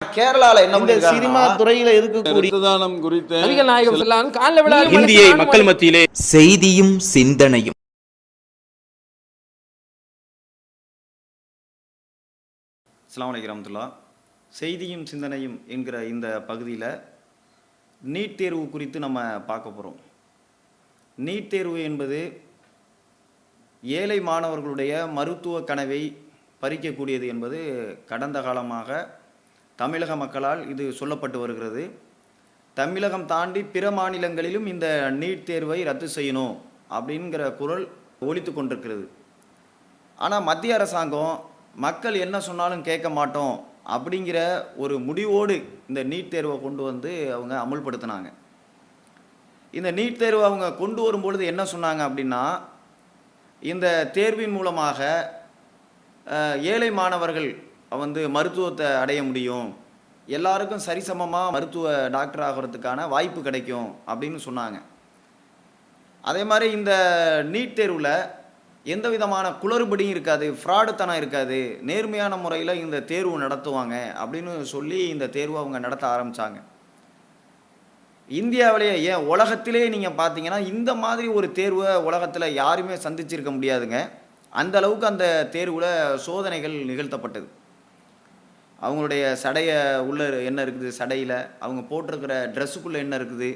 கேரளால என்ன சினிமா துறையில இருக்கக்கூடிய சிந்தனையும். செய்தியும் சிந்தனையும் என்கிற இந்த பகுதியில் நீட் தேர்வு குறித்து நம்ம பார்க்க போகிறோம் நீட் தேர்வு என்பது ஏழை மாணவர்களுடைய மருத்துவ கனவை பறிக்கக்கூடியது என்பது கடந்த காலமாக தமிழக மக்களால் இது சொல்லப்பட்டு வருகிறது. தமிழகம் தாண்டி பிற மாநிலங்களிலும் இந்த நீட் தேர்வை ரத்து செய்யணும் அப்படிங்கிற குரல் ஒழித்து கொண்டிருக்கிறது. ஆனால் மத்திய அரசாங்கம் மக்கள் என்ன சொன்னாலும் கேட்க மாட்டோம் அப்படிங்கிற ஒரு முடிவோடு இந்த நீட் தேர்வை கொண்டு வந்து அவங்க அமுல்படுத்தினாங்க. இந்த நீட் தேர்வை அவங்க கொண்டு வரும்பொழுது என்ன சொன்னாங்க அப்படின்னா இந்த தேர்வின் மூலமாக ஏழை மாணவர்கள் வந்து மருத்துவத்தை அடைய முடியும். எல்லாருக்கும் சரிசமமாக மருத்துவ டாக்டர் ஆகிறதுக்கான வாய்ப்பு கிடைக்கும் அப்படின்னு சொன்னாங்க. அதே மாதிரி இந்த நீட் தேர்வில் எந்த விதமான குளறுபடியும் இருக்காது ஃப்ராடுத்தனம் இருக்காது நேர்மையான முறையில் இந்த தேர்வு நடத்துவாங்க அப்படின்னு சொல்லி இந்த தேர்வு அவங்க நடத்த ஆரம்பித்தாங்க இந்தியாவிலேயே ஏன் உலகத்திலே நீங்கள் பார்த்தீங்கன்னா இந்த மாதிரி ஒரு தேர்வை உலகத்தில் யாருமே சந்திச்சிருக்க முடியாதுங்க. அந்த அளவுக்கு அந்த தேர்வில் சோதனைகள் நிகழ்த்தப்பட்டது. அவங்களுடைய சடையை உள்ள என்ன இருக்குது? சடையில். அவங்க போட்டிருக்கிற ட்ரெஸ்ஸுக்குள்ளே என்ன இருக்குது?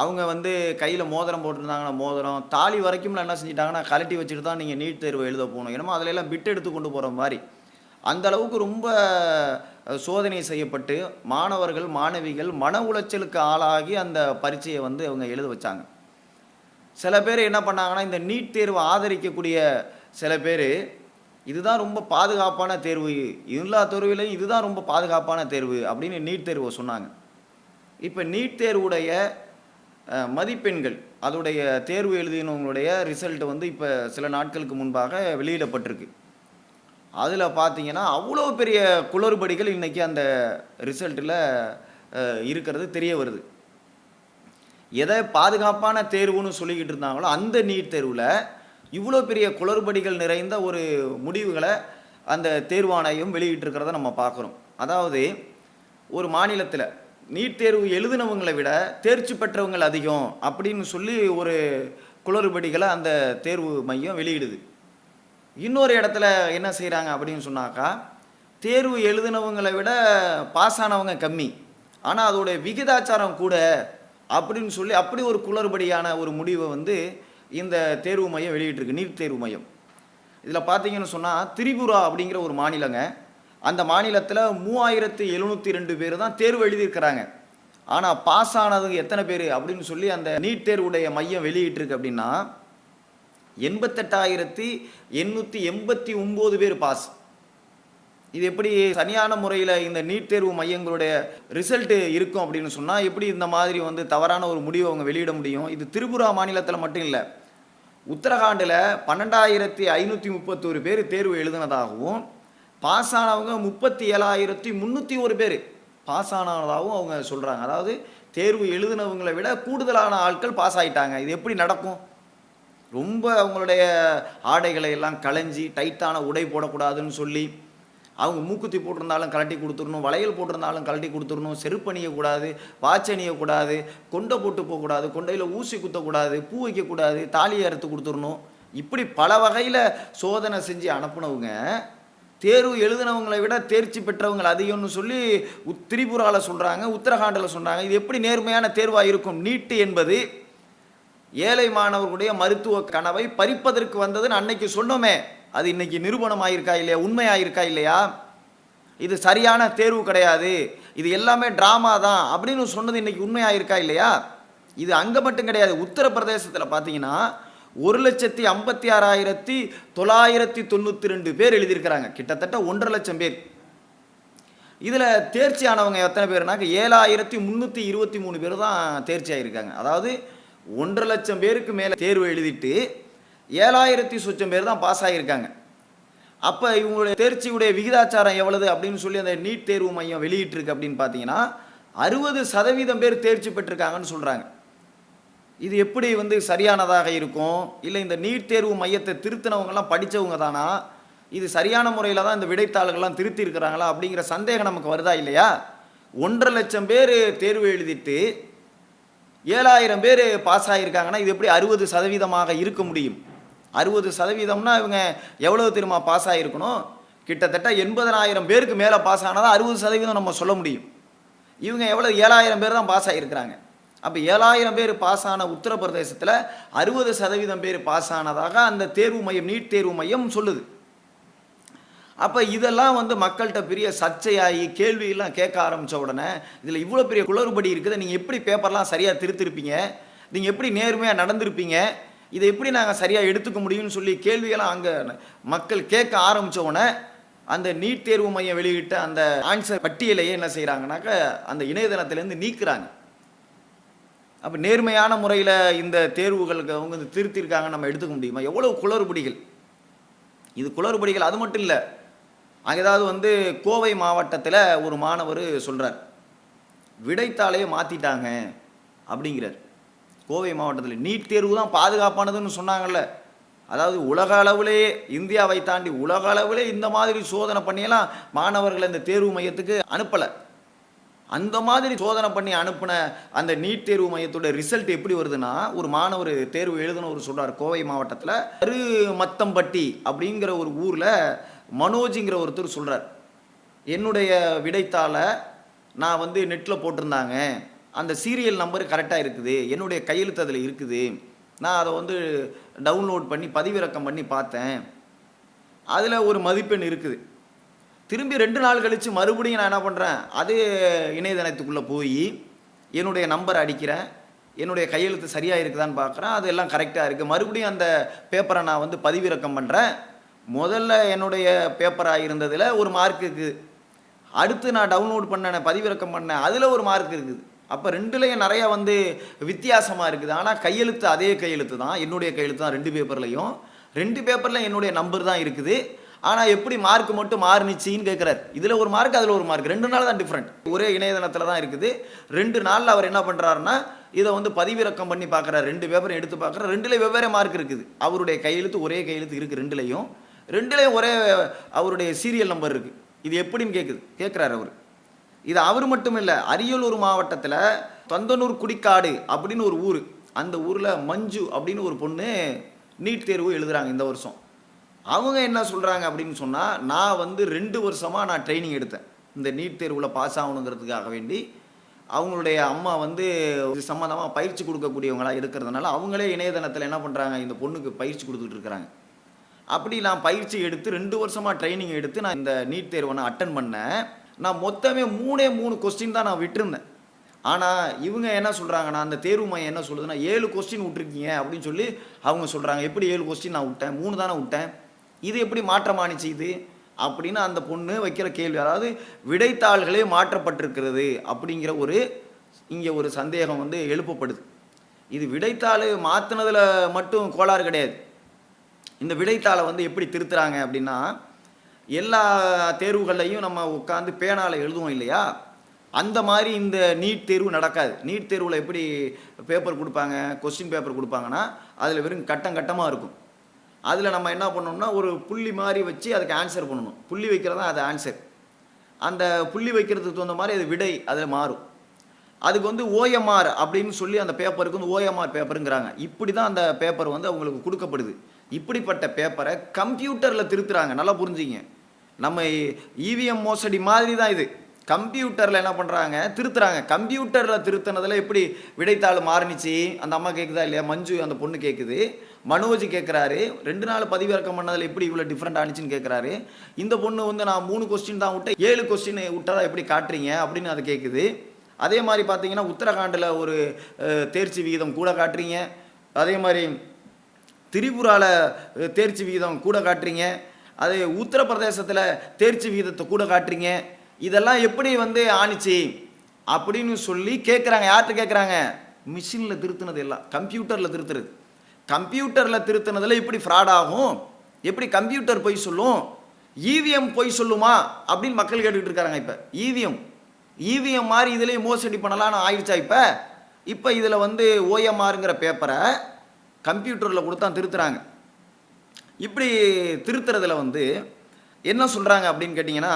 அவங்க வந்து கையில் மோதிரம் போட்டிருந்தாங்கன்னா மோதிரம். தாலி வரைக்கும்ல என்ன செஞ்சிட்டாங்கன்னா கழட்டி வச்சுட்டு தான் நீங்கள் நீட் தேர்வு எழுத போகணும். என்னமோ அதுல எல்லாம் பிட் எடுத்து கொண்டு போகிற மாதிரி. அந்த அளவுக்கு ரொம்ப சோதனை செய்யப்பட்டு மாணவர்கள் மாணவிகள் மன உளைச்சலுக்கு ஆளாகி அந்த பரீட்சையை வந்து அவங்க எழுத வச்சாங்க. சில பேர் என்ன பண்ணாங்கன்னா இந்த நீட் தேர்வை ஆதரிக்கக்கூடிய சில பேர் இதுதான் ரொம்ப பாதுகாப்பான தேர்வு. எல்லா தேர்விலையும் இதுதான் ரொம்ப பாதுகாப்பான தேர்வு அப்படின்னு நீட் தேர்வை சொன்னாங்க. இப்போ நீட் தேர்வுடைய மதிப்பெண்கள் அதோடைய தேர்வு எழுதினவங்களுடைய ரிசல்ட் வந்து இப்போ சில நாட்களுக்கு முன்பாக வெளியிடப்பட்டிருக்கு. அதில் பார்த்தீங்கன்னா அவ்வளோ பெரிய குளறுபடிகள் இன்றைக்கி அந்த ரிசல்ட்டில் இருக்கிறது தெரிய வருது. எதை பாதுகாப்பான தேர்வுன்னு சொல்லிக்கிட்டு இருந்தாங்களோ அந்த நீட் தேர்வில் இவ்வளோ பெரிய குளறுபடிகள் நிறைந்த ஒரு முடிவுகளை அந்த தேர்வாணையம் வெளியிட்டிருக்கிறத நம்ம பார்க்குறோம் அதாவது ஒரு மாநிலத்தில் நீட் தேர்வு எழுதினவங்களை விட தேர்ச்சி பெற்றவங்கள் அதிகம் அப்படின்னு சொல்லி ஒரு குளறுபடிகளை அந்த தேர்வு மையம் வெளியிடுது. இன்னொரு இடத்துல என்ன செய்கிறாங்க அப்படின்னு சொன்னாக்கா தேர்வு எழுதினவங்களை விட பாஸ் ஆனவங்க கம்மி. ஆனால் அதோடைய விகிதாச்சாரம் கூட அப்படின்னு சொல்லி அப்படி ஒரு குளறுபடியான ஒரு முடிவை வந்து இந்த தேர்வு மையம் வெளியிட்டிருக்கு நீட் தேர்வு மையம். இதில் பார்த்தீங்கன்னு சொன்னால் திரிபுரா அப்படிங்கிற ஒரு மாநிலங்க. அந்த மாநிலத்தில் மூவாயிரத்து எழுநூற்றி ரெண்டு பேர் தான் தேர்வு எழுதியிருக்கிறாங்க. ஆனால் பாஸ் ஆனது எத்தனை பேர் அப்படின்னு சொல்லி அந்த நீட் தேர்வுடைய மையம் வெளியிட்டிருக்கு அப்படின்னா எண்பத்தெட்டாயிரத்தி எண்ணூற்றி எண்பத்தி ஒம்பது பேர் பாஸ். இது எப்படி சரியான முறையில் இந்த நீட் தேர்வு மையங்களுடைய ரிசல்ட்டு இருக்கும் அப்படின்னு சொன்னால் எப்படி இந்த மாதிரி வந்து தவறான ஒரு முடிவை அவங்க வெளியிட முடியும்? இது திரிபுரா மாநிலத்தில் மட்டும் இல்லை. உத்தரகாண்டில் பன்னெண்டாயிரத்தி ஐநூற்றி முப்பத்தோரு பேர் தேர்வு எழுதினதாகவும் பாஸ் ஆனவங்க முப்பத்தி ஏழாயிரத்தி முந்நூற்றி ஒரு பேர் பாஸ் ஆனதாகவும் அவங்க சொல்கிறாங்க அதாவது தேர்வு எழுதினவங்களை விட கூடுதலான ஆட்கள் பாஸ் ஆகிட்டாங்க இது எப்படி நடக்கும்? ரொம்ப அவங்களுடைய ஆடைகளை எல்லாம் களைஞ்சி டைட்டான உடை போடக்கூடாதுன்னு சொல்லி அவங்க மூக்குத்தி போட்டிருந்தாலும் கழட்டி கொடுத்துடணும் வளையல் போட்டிருந்தாலும் கழட்டி கொடுத்துடணும் செருப்பு அணியக்கூடாது வாட்ச் அணியக்கூடாது கொண்டை போட்டு போகக்கூடாது கொண்டையில் ஊசி குத்தக்கூடாது பூ வைக்கக்கூடாது தாலியை அறுத்து கொடுத்துடணும். இப்படி பல வகையில் சோதனை செஞ்சு அனுப்புனவங்க தேர்வு எழுதினவங்களை விட தேர்ச்சி பெற்றவங்க அதிகம்னு சொல்லி உத் திரிபுராவில் சொல்கிறாங்க உத்தரகாண்டில் சொல்கிறாங்க இது எப்படி நேர்மையான தேர்வாக இருக்கும்? நீட்டு என்பது ஏழை மாணவர்களுடைய மருத்துவ கனவை பறிப்பதற்கு வந்ததுன்னு அன்னைக்கு சொன்னோமே. அது இன்னைக்கு நிரூபணம் ஆயிருக்கா இல்லையா? உண்மையாயிருக்கா இல்லையா? இது சரியான தேர்வு கிடையாது. இது எல்லாமே ட்ராமா தான் அப்படின்னு சொன்னது இன்னைக்கு உண்மையாயிருக்கா இல்லையா? இது அங்கே மட்டும் கிடையாது. உத்தரப்பிரதேசத்தில் பார்த்தீங்கன்னா ஒரு லட்சத்தி ஐம்பத்தி ஆறாயிரத்தி தொள்ளாயிரத்தி தொண்ணூற்றி ரெண்டு பேர் எழுதியிருக்கிறாங்க. கிட்டத்தட்ட ஒன்றரை லட்சம் பேர். இதில் தேர்ச்சி ஆனவங்க எத்தனை பேர்னாக்க ஏழாயிரத்தி முந்நூற்றி இருபத்தி மூணு பேர் தான் தேர்ச்சி ஆகியிருக்காங்க அதாவது ஒன்றரை லட்சம் பேருக்கு மேலே தேர்வு எழுதிட்டு ஏழாயிரத்தி சொச்சம் பேர் தான் பாஸ் ஆகியிருக்காங்க. அப்போ இவங்களுடைய தேர்ச்சியுடைய விகிதாச்சாரம் எவ்வளவு அப்படின்னு சொல்லி அந்த நீட் தேர்வு மையம் வெளியிட்டிருக்கு அப்படின்னு பார்த்தீங்கன்னா அறுபது சதவீதம் பேர் தேர்ச்சி பெற்றிருக்காங்கன்னு சொல்கிறாங்க இது எப்படி வந்து சரியானதாக இருக்கும்? இல்லை இந்த நீட் தேர்வு மையத்தை திருத்தினவங்கலாம் படித்தவங்க தானா? இது சரியான முறையில் தான் இந்த விடைத்தாள்கள்லாம் திருத்தி இருக்கிறாங்களா அப்படிங்கிற சந்தேகம் நமக்கு வருதா இல்லையா? ஒன்றரை லட்சம் பேர் தேர்வு எழுதிட்டு ஏழாயிரம் பேர் பாஸ் ஆகியிருக்காங்கன்னா இது எப்படி அறுபது சதவீதமாக இருக்க முடியும்? அறுபது சதவீதம்னா இவங்க எவ்வளவு தெரியுமா பாஸ் ஆகிருக்கணும் கிட்டத்தட்ட எண்பதனாயிரம் பேருக்கு மேலே பாஸ் ஆனால் அறுபது சதவீதம் நம்ம சொல்ல முடியும். இவங்க எவ்வளோ ஏழாயிரம் பேர் தான் பாஸ் ஆகியிருக்கிறாங்க அப்போ ஏழாயிரம் பேர் பாஸ் ஆன உத்தரப்பிரதேசத்தில் அறுபது சதவீதம் பேர் பாஸ் ஆனதாக அந்த தேர்வு மையம் நீட் தேர்வு மையம் சொல்லுது. அப்போ இதெல்லாம் வந்து மக்கள்கிட்ட பெரிய சர்ச்சையாகி கேள்வியெல்லாம் கேட்க ஆரம்பித்த உடனே இதில் இவ்வளோ பெரிய குளறுபடி இருக்குது நீங்கள் எப்படி பேப்பர்லாம் சரியாக திருத்திருப்பீங்க? நீங்கள் எப்படி நேர்மையாக நடந்திருப்பீங்க? இதை எப்படி நாங்கள் சரியாக எடுத்துக்க முடியும்னு சொல்லி கேள்வியெல்லாம் அங்கே மக்கள் கேட்க ஆரம்பித்த உடனே அந்த நீட் தேர்வு மையம் வெளியிட்ட அந்த ஆன்சர் பட்டியலையே என்ன செய்கிறாங்கனாக்க அந்த இணையதளத்திலேருந்து நீக்குறாங்க. அப்போ நேர்மையான முறையில் இந்த தேர்வுகளுக்கு அவங்க வந்து திருத்திருக்காங்க நம்ம எடுத்துக்க முடியுமா? எவ்வளோ குளறுபடிகள்? இது குளறுபடிகள் அது மட்டும் இல்லை அங்கே ஏதாவது வந்து கோவை மாவட்டத்தில் ஒரு மாணவர் சொல்கிறார் விடைத்தாளையே மாற்றிட்டாங்க அப்படிங்கிறார். கோவை மாவட்டத்தில் நீட் தேர்வு தான் பாதுகாப்பானதுன்னு சொன்னாங்கல்ல. அதாவது உலக அளவிலேயே இந்தியாவை தாண்டி உலக அளவிலே இந்த மாதிரி சோதனை பண்ணியெல்லாம் மாணவர்களை இந்த தேர்வு மையத்துக்கு அனுப்பலை. அந்த மாதிரி சோதனை பண்ணி அனுப்பின அந்த நீட் தேர்வு மையத்தோட ரிசல்ட் எப்படி வருதுன்னா ஒரு மாணவர் தேர்வு எழுதணும் ஒரு சொல்கிறார் கோவை மாவட்டத்தில் அரு மத்தம்பட்டி அப்படிங்கிற ஒரு ஊரில் மனோஜுங்கிற ஒருத்தர் சொல்கிறார் என்னுடைய விடைத்தாளை நான் வந்து நெட்டில் போட்டிருந்தாங்க. அந்த சீரியல் நம்பர் கரெக்டாக இருக்குது. என்னுடைய கையெழுத்து அதில் இருக்குது. நான் அதை வந்து டவுன்லோட் பண்ணி பதிவிறக்கம் பண்ணி பார்த்தேன். அதில் ஒரு மதிப்பெண் இருக்குது. திரும்பி ரெண்டு நாள் கழித்து மறுபடியும் நான் என்ன பண்ணுறேன் அதே இணையதளத்துக்குள்ளே போய் என்னுடைய நம்பர் அடிக்கிறேன். என்னுடைய கையெழுத்து சரியாக இருக்குதான்னு பார்க்குறேன். அது எல்லாம் கரெக்டாக இருக்குது மறுபடியும் அந்த பேப்பரை நான் வந்து பதிவிறக்கம் பண்ணுறேன் முதல்ல என்னுடைய பேப்பராக இருந்ததில் ஒரு மார்க் இருக்குது. அடுத்து நான் டவுன்லோட் பண்ணேன் பதிவிறக்கம் பண்ணேன். அதில் ஒரு மார்க் இருக்குது. அப்போ ரெண்டுலேயும் நிறையா வந்து வித்தியாசமாக இருக்குது. ஆனால் கையெழுத்து அதே கையெழுத்து தான். என்னுடைய கையெழுத்து தான் ரெண்டு பேப்பர்லையும். ரெண்டு பேப்பரில் என்னுடைய நம்பர் தான் இருக்குது. ஆனால் எப்படி மார்க் மட்டும் மாறுனுச்சின்னு கேட்குறாரு இதில் ஒரு மார்க் அதில் ஒரு மார்க் ரெண்டு நாள் தான் டிஃப்ரெண்ட் ஒரே இணையதளத்தில் தான் இருக்குது. ரெண்டு நாளில் அவர் என்ன பண்ணுறாருன்னா இதை வந்து பதிவிறக்கம் பண்ணி பார்க்குறாரு ரெண்டு பேப்பரும் எடுத்து பார்க்குறாரு ரெண்டுலேயும் வெவ்வேறு மார்க் இருக்குது. அவருடைய கையெழுத்து ஒரே கையெழுத்து இருக்குது ரெண்டுலேயும். ரெண்டுலேயும் ஒரே அவருடைய சீரியல் நம்பர் இருக்குது இது எப்படின்னு கேட்குது கேட்குறாரு அவர். இது அவர் மட்டும் இல்லை அரியலூர் மாவட்டத்தில் தொந்தனூர் குடிக்காடு அப்படின்னு ஒரு ஊர். அந்த ஊரில் மஞ்சு அப்படின்னு ஒரு பொண்ணு நீட் தேர்வு எழுதுகிறாங்க இந்த வருஷம். அவங்க என்ன சொல்கிறாங்க அப்படின்னு சொன்னால் நான் வந்து ரெண்டு வருஷமாக நான் ட்ரைனிங் எடுத்தேன். இந்த நீட் தேர்வில் பாஸ் ஆகணுங்கிறதுக்காக வேண்டி. அவங்களுடைய அம்மா வந்து இது சம்மந்தமாக பயிற்சி கொடுக்கக்கூடியவங்களா இருக்கிறதுனால அவங்களே இணையதளத்தில் என்ன பண்ணுறாங்க இந்த பொண்ணுக்கு பயிற்சி கொடுத்துட்டு இருக்கிறாங்க அப்படி நான் பயிற்சி எடுத்து ரெண்டு வருஷமாக ட்ரைனிங் எடுத்து நான் இந்த நீட் தேர்வை நான் அட்டன் பண்ணேன். நான் மொத்தமே மூணே மூணு கொஸ்டின் தான் நான் விட்டுருந்தேன். ஆனால் இவங்க என்ன சொல்கிறாங்கன்னா அந்த தேர்வு மையம் என்ன சொல்லுதுன்னா ஏழு கொஸ்டின் விட்டுருக்கீங்க அப்படின்னு சொல்லி அவங்க சொல்கிறாங்க எப்படி ஏழு கொஸ்டின் நான் விட்டேன்? மூணு தானே விட்டேன். இது எப்படி மாற்றமானிச்சு இது? அப்படின்னு அந்த பொண்ணு வைக்கிற கேள்வி. அதாவது விடைத்தாள்களே மாற்றப்பட்டிருக்கிறது அப்படிங்கிற ஒரு இங்கே ஒரு சந்தேகம் வந்து எழுப்பப்படுது. இது விடைத்தாள் மாற்றினதில் மட்டும் கோளாறு கிடையாது. இந்த விடைத்தாளை வந்து எப்படி திருத்துறாங்க அப்படின்னா எல்லா தேர்வுகள்லையும் நம்ம உட்காந்து பேனால எழுதுவோம் இல்லையா? அந்த மாதிரி இந்த நீட் தேர்வு நடக்காது. நீட் தேர்வில் எப்படி பேப்பர் கொடுப்பாங்க கொஸ்டின் பேப்பர் கொடுப்பாங்கன்னா அதில் வெறும் கட்டம் கட்டமாக இருக்கும். அதில் நம்ம என்ன பண்ணணும்னா ஒரு புள்ளி மாதிரி வச்சு அதுக்கு ஆன்சர் பண்ணணும். புள்ளி வைக்கிறது தான் அது ஆன்சர் அந்த புள்ளி வைக்கிறதுக்கு தகுந்த மாதிரி அது விடை அதில் மாறும். அதுக்கு வந்து ஓஎம்ஆர் அப்படின்னு சொல்லி அந்த பேப்பருக்கு வந்து ஓஎம்ஆர் பேப்பருங்கிறாங்க இப்படி தான் அந்த பேப்பர் வந்து அவங்களுக்கு கொடுக்கப்படுது. இப்படிப்பட்ட பேப்பரை கம்ப்யூட்டரில் திருத்துறாங்க. நல்லா புரிஞ்சுங்க. நம்ம இவிஎம் மோசடி மாதிரி தான் இது. கம்ப்யூட்டரில் என்ன பண்ணுறாங்க திருத்துறாங்க. கம்ப்யூட்டரில் திருத்தினதில் எப்படி விடைத்தாள் மாறுனுச்சு? அந்த அம்மா கேட்குதா இல்லையா? மஞ்சு அந்த பொண்ணு கேட்குது மனோஜ் கேட்குறாரு ரெண்டு நாள் பதிவிறக்கம் பண்ணதில் எப்படி இவ்வளோ டிஃப்ரெண்ட் ஆனிச்சுன்னு கேட்குறாரு இந்த பொண்ணு வந்து நான் மூணு கொஸ்டின் தான் விட்டேன். ஏழு கொஸ்டின் விட்டதா எப்படி காட்டுறீங்க? அப்படின்னு அது கேட்குது அதே மாதிரி பார்த்தீங்கன்னா உத்தரகாண்டில் ஒரு தேர்ச்சி விகிதம் கூட காட்டுறீங்க. அதே மாதிரி திரிபுராவில் தேர்ச்சி விகிதம் கூட காட்டுறீங்க. அது உத்தரப்பிரதேசத்தில் தேர்ச்சி விகிதத்தை கூட காட்டுறீங்க. இதெல்லாம் எப்படி வந்து ஆணிச்சு? அப்படின்னு சொல்லி கேட்குறாங்க யார்கிட்ட கேட்குறாங்க மிஷினில் திருத்தினது எல்லாம். கம்ப்யூட்டரில் திருத்துறது. கம்ப்யூட்டரில் திருத்தினதில் எப்படி ஃப்ராட் ஆகும். எப்படி கம்ப்யூட்டர் பொய் சொல்லும்? இவிஎம் பொய் சொல்லுமா? அப்படின்னு மக்கள் கேட்டுக்கிட்டு இருக்காங்க இப்போ. இவிஎம் இவிஎம் மாதிரி இதுலேயும் மோசடி பண்ணலாம்னு ஆயிடுச்சா இப்போ? இப்போ இதில் வந்து ஓஎம்ஆருங்கிற பேப்பரை கம்ப்யூட்டரில் கொடுத்தா திருத்துறாங்க. இப்படி திருத்துறதுல வந்து என்ன சொல்கிறாங்க அப்படின்னு கேட்டிங்கன்னா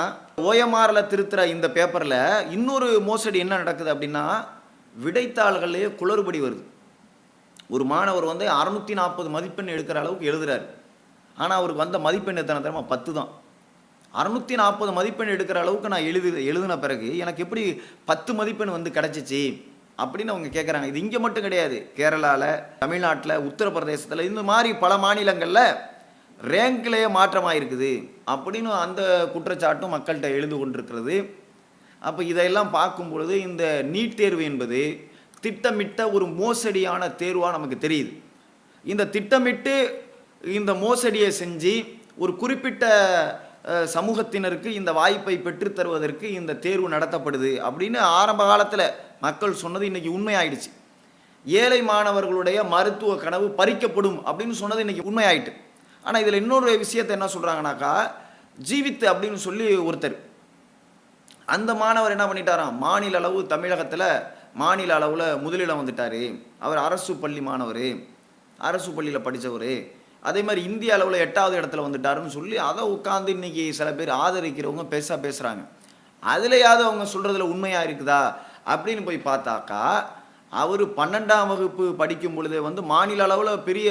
ஓஎம்ஆரில் திருத்துற இந்த பேப்பரில் இன்னொரு மோசடி என்ன நடக்குது அப்படின்னா விடைத்தாள்கள்லேயே குளறுபடி வருது. ஒரு மாணவர் வந்து அறநூற்றி நாற்பது மதிப்பெண் எடுக்கிற அளவுக்கு எழுதுறாரு. ஆனால் அவருக்கு வந்த மதிப்பெண் எத்தனை தரமா பத்து தான். அறநூற்றி நாற்பது மதிப்பெண் எடுக்கிற அளவுக்கு நான் எழுது எழுதின பிறகு எனக்கு எப்படி பத்து மதிப்பெண் வந்து கிடச்சிச்சு? அப்படின்னு அவங்க கேட்குறாங்க இது இங்கே மட்டும் கிடையாது. கேரளாவில் தமிழ்நாட்டில் உத்தரப்பிரதேசத்தில் இந்த மாதிரி பல மாநிலங்களில் ரேங்க்லேயே மாற்றமாக இருக்குது அப்படின்னு அந்த குற்றச்சாட்டும் மக்கள்கிட்ட எழுந்து கொண்டிருக்கிறது. அப்போ இதையெல்லாம் பார்க்கும் பொழுது இந்த நீட் தேர்வு என்பது திட்டமிட்ட ஒரு மோசடியான தேர்வாக நமக்கு தெரியுது. இந்த திட்டமிட்டு இந்த மோசடியை செஞ்சு ஒரு குறிப்பிட்ட சமூகத்தினருக்கு இந்த வாய்ப்பை பெற்றுத்தருவதற்கு இந்த தேர்வு நடத்தப்படுது அப்படின்னு ஆரம்ப காலத்தில் மக்கள் சொன்னது இன்னைக்கு உண்மையாயிடுச்சு. ஏழை மாணவர்களுடைய மருத்துவ கனவு பறிக்கப்படும் அப்படின்னு சொன்னது இன்னைக்கு உண்மையாயிட்டு. ஆனால் இதில் இன்னொரு விஷயத்தை என்ன சொல்கிறாங்கனாக்கா ஜீவித்து அப்படின்னு சொல்லி ஒருத்தர். அந்த மாணவர் என்ன பண்ணிட்டாராம்? மாநில அளவு தமிழகத்தில் மாநில அளவில் முதலிடம் வந்துட்டார். அவர் அரசு பள்ளி மாணவர் அரசு பள்ளியில் படித்தவர் அதே மாதிரி இந்திய அளவில் எட்டாவது இடத்துல வந்துட்டாருன்னு சொல்லி அதை உட்காந்து இன்னைக்கு சில பேர் ஆதரிக்கிறவங்க பெருசாக பேசுகிறாங்க அதுலையாவது அவங்க சொல்கிறதுல உண்மையாக இருக்குதா அப்படின்னு போய் பார்த்தாக்கா அவர் பன்னெண்டாம் வகுப்பு படிக்கும் பொழுதே வந்து மாநில அளவில் பெரிய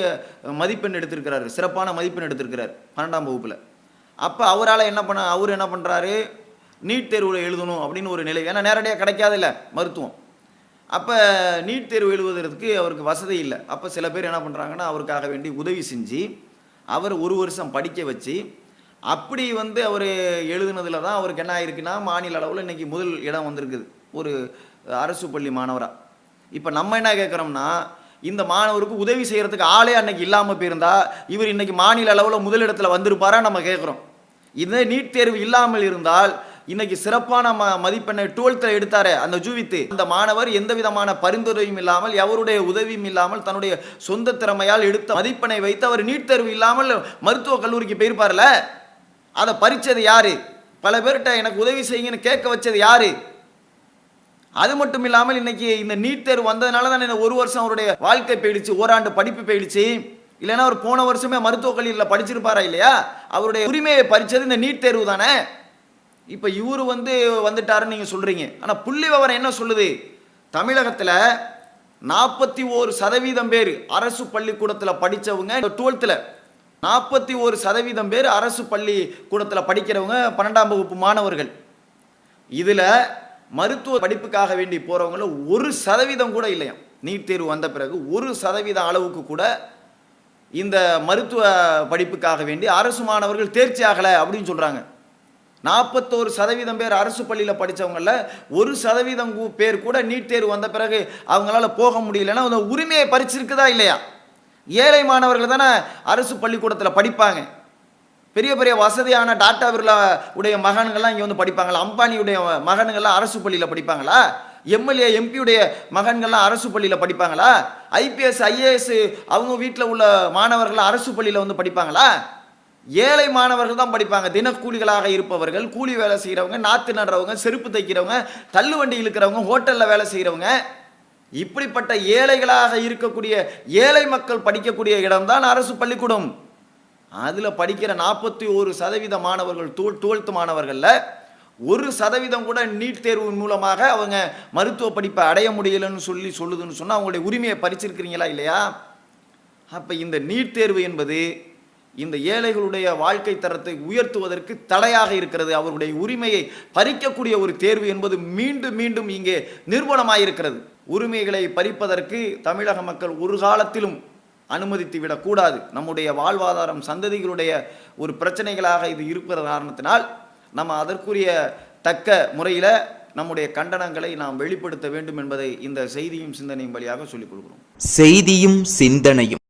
மதிப்பெண் எடுத்திருக்கிறாரு. சிறப்பான மதிப்பெண் எடுத்திருக்கிறார் பன்னெண்டாம் வகுப்பில். அப்போ அவரால் என்ன பண்ண அவர் என்ன பண்ணுறாரு நீட் தேர்வில் எழுதணும் அப்படின்னு ஒரு நிலை ஏன்னா நேரடியாக கிடைக்காதில்ல மருத்துவம். அப்போ நீட் தேர்வு எழுதுவதற்கு அவருக்கு வசதி இல்லை. அப்போ சில பேர் என்ன பண்ணுறாங்கன்னா அவருக்காக வேண்டி உதவி செஞ்சு அவர் ஒரு வருஷம் படிக்க வச்சு அப்படி வந்து அவர் எழுதுனதுல தான் அவருக்கு என்ன ஆயிருக்குன்னா மாநில அளவில் இன்றைக்கி முதல் இடம் வந்திருக்குது. ஒரு அரசு பள்ளி மாணவராக இப்போ நம்ம என்ன கேட்குறோம்னா இந்த மாணவருக்கு உதவி செய்கிறதுக்கு ஆளே அன்னைக்கு இல்லாமல் போயிருந்தா இவர் இன்னைக்கு மாநில அளவில் முதலிடத்தில் வந்திருப்பாரா நம்ம கேட்குறோம் இதே நீட் தேர்வு இல்லாமல் இருந்தால் இன்னைக்கு சிறப்பான ம மதிப்பெண்ணை டுவெல்த்தில் எடுத்தார் அந்த ஜூவித்து. அந்த மாணவர் எந்த விதமான பரிந்துரையும் இல்லாமல் எவருடைய உதவியும் இல்லாமல் தன்னுடைய சொந்த திறமையால் எடுத்த மதிப்பெண்ணை வைத்து அவர் நீட் தேர்வு இல்லாமல் மருத்துவக் கல்லூரிக்கு போயிருப்பார்ல? அதை பறிச்சது யாரு? பல பேர்கிட்ட எனக்கு உதவி செய்யுங்கன்னு கேட்க வச்சது யாரு? அது மட்டும் இல்லாமல் இன்னைக்கு இந்த நீட் தேர்வு வந்ததுனால தான் இந்த ஒரு வருஷம் அவருடைய வாழ்க்கை போயிடுச்சு ஓராண்டு படிப்பு போயிடுச்சு. இல்லைன்னா அவர் போன வருஷமே மருத்துவக் கல்லூரியில் படிச்சிருப்பாரா இல்லையா? அவருடைய உரிமையை பறிச்சது இந்த நீட் தேர்வு தானே? இப்போ இவர் வந்து வந்துட்டாருன்னு நீங்கள் சொல்கிறீங்க ஆனால் புள்ளி விவரம் என்ன சொல்லுது? தமிழகத்தில் நாற்பத்தி ஓரு சதவீதம் பேர் அரசு பள்ளிக்கூடத்தில் படித்தவங்க டுவெல்த்தில் நாற்பத்தி ஒரு சதவீதம் பேர் அரசு பள்ளிக்கூடத்தில் படிக்கிறவங்க பன்னெண்டாம் வகுப்பு மாணவர்கள். இதில் மருத்துவ படிப்புக்காக வேண்டி போகிறவங்கள ஒரு சதவீதம் கூட இல்லையாம் நீட் தேர்வு வந்த பிறகு ஒரு சதவீத அளவுக்கு கூட இந்த மருத்துவ படிப்புக்காக வேண்டி அரசு மாணவர்கள் தேர்ச்சி ஆகலை அப்படின்னு சொல்கிறாங்க நாற்பத்தோரு சதவீதம் பேர் அரசு பள்ளியில் படித்தவங்களில் ஒரு சதவீதம் பேர் கூட நீட் தேர்வு வந்த பிறகு அவங்களால போக முடியலன்னா அந்த உரிமையை பறிச்சிருக்குதா இல்லையா? ஏழை மாணவர்கள் தானே அரசு பள்ளிக்கூடத்தில் படிப்பாங்க. பெரிய பெரிய வசதியான டாட்டா பிர்லா உடைய மகன்கள்லாம் இங்கே வந்து படிப்பாங்களா? அம்பானியுடைய மகன்கள்லாம் அரசு பள்ளியில் படிப்பாங்களா? எம்எல்ஏ எம்பியுடைய மகன்கள்லாம் அரசு பள்ளியில் படிப்பாங்களா? ஐபிஎஸ் ஐஏஎஸ் அவங்க வீட்டில் உள்ள மாணவர்கள் அரசு பள்ளியில் வந்து படிப்பாங்களா? ஏழை மாணவர்கள் தான் படிப்பாங்க. தினக்கூலிகளாக இருப்பவர்கள் கூலி வேலை செய்கிறவங்க நாற்று நடுறவங்க செருப்பு தைக்கிறவங்க தள்ளுவண்டி இழுக்கிறவங்க ஹோட்டலில் வேலை செய்கிறவங்க இப்படிப்பட்ட ஏழைகளாக இருக்கக்கூடிய ஏழை மக்கள் படிக்கக்கூடிய இடம்தான் அரசு பள்ளிக்கூடம். அதில் படிக்கிற நாற்பத்தி ஒரு சதவீத மாணவர்கள் டுவெல் டுவெல்த் மாணவர்களில் ஒரு சதவீதம் கூட நீட் தேர்வு மூலமாக அவங்க மருத்துவ படிப்பை அடைய முடியலன்னு சொல்லி சொல்லுதுன்னு சொன்னால் அவங்களுடைய உரிமையை பறிச்சிருக்கிறீங்களா இல்லையா? அப்போ இந்த நீட் தேர்வு என்பது இந்த ஏழைகளுடைய வாழ்க்கை தரத்தை உயர்த்துவதற்கு தடையாக இருக்கிறது. அவருடைய உரிமையை பறிக்கக்கூடிய ஒரு தேர்வு என்பது மீண்டும் மீண்டும் இங்கே நிறுவனமாயிருக்கிறது. உரிமைகளை பறிப்பதற்கு தமிழக மக்கள் ஒரு காலத்திலும் அனுமதித்து விடக்கூடாது நம்முடைய வாழ்வாதாரம் சந்ததிகளுடைய ஒரு பிரச்சனைகளாக இது இருக்கிற காரணத்தினால் நம்ம அதற்குரிய தக்க முறையில் நம்முடைய கண்டனங்களை நாம் வெளிப்படுத்த வேண்டும் என்பதை இந்த செய்தியும் சிந்தனையும் வழியாக சொல்லிக் கொள்கிறோம் செய்தியும் சிந்தனையும்.